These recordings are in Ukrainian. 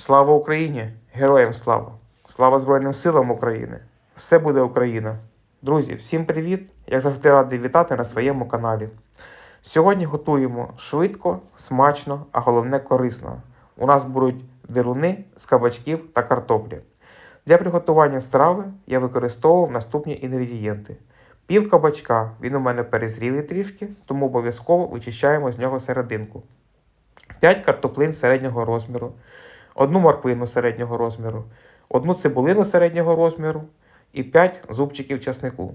Слава Україні! Героям слава! Слава Збройним силам України! Все буде Україна! Друзі, всім привіт! Я завжди радий вітати на своєму каналі. Сьогодні готуємо швидко, смачно, а головне корисно. У нас будуть деруни з кабачків та картоплі. Для приготування страви я використовував наступні інгредієнти. Пів кабачка, він у мене перезрілий трішки, тому обов'язково вичищаємо з нього серединку. 5 картоплин середнього розміру, одну морквину середнього розміру, одну цибулину середнього розміру і 5 зубчиків часнику,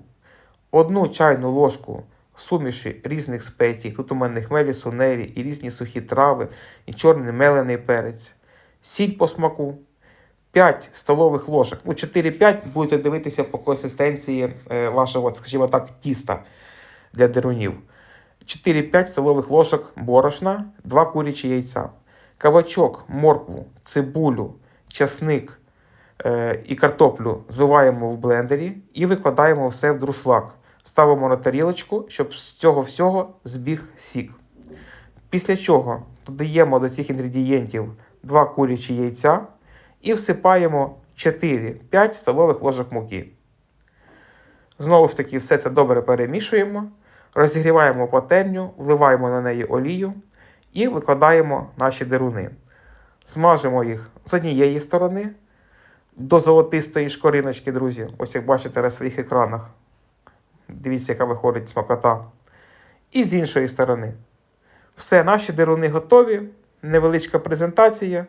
одну чайну ложку суміші різних спецій. Тут у мене хмелі сунелі і різні сухі трави, і чорний мелений перець, сіль по смаку, 5 столових ложок, ну 4-5 будете дивитися по консистенції е, вашого, скажімо так, тіста для дерунів. 4-5 столових ложок борошна, 2 курячі яйця, кабачок, моркву, цибулю, часник е, і картоплю збиваємо в блендері і викладаємо все в друшлак. Ставимо на тарілочку, щоб з цього всього збіг сік. Після чого додаємо до цих інгредієнтів 2 курячі яйця і всипаємо 4-5 столових ложок муки. Знову ж таки, все це добре перемішуємо, розігріваємо пательню, вливаємо на неї олію і викладаємо наші деруни. Смажимо їх з однієї сторони до золотистої шкориночки, друзі. Ось як бачите на своїх екранах. Дивіться, яка виходить смакота. І з іншої сторони. Все, наші деруни готові, невеличка презентація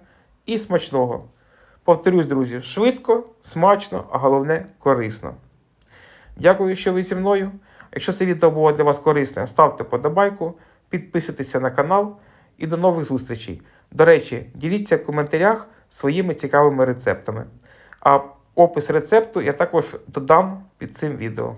і смачного. Повторюсь, друзі, швидко, смачно, а головне корисно. Дякую, що ви зі мною. Якщо це відео було для вас корисне, ставте подобайку, підписуйтеся на канал і до нових зустрічей. До речі, діліться в коментарях своїми цікавими рецептами. А опис рецепту я також додам під цим відео.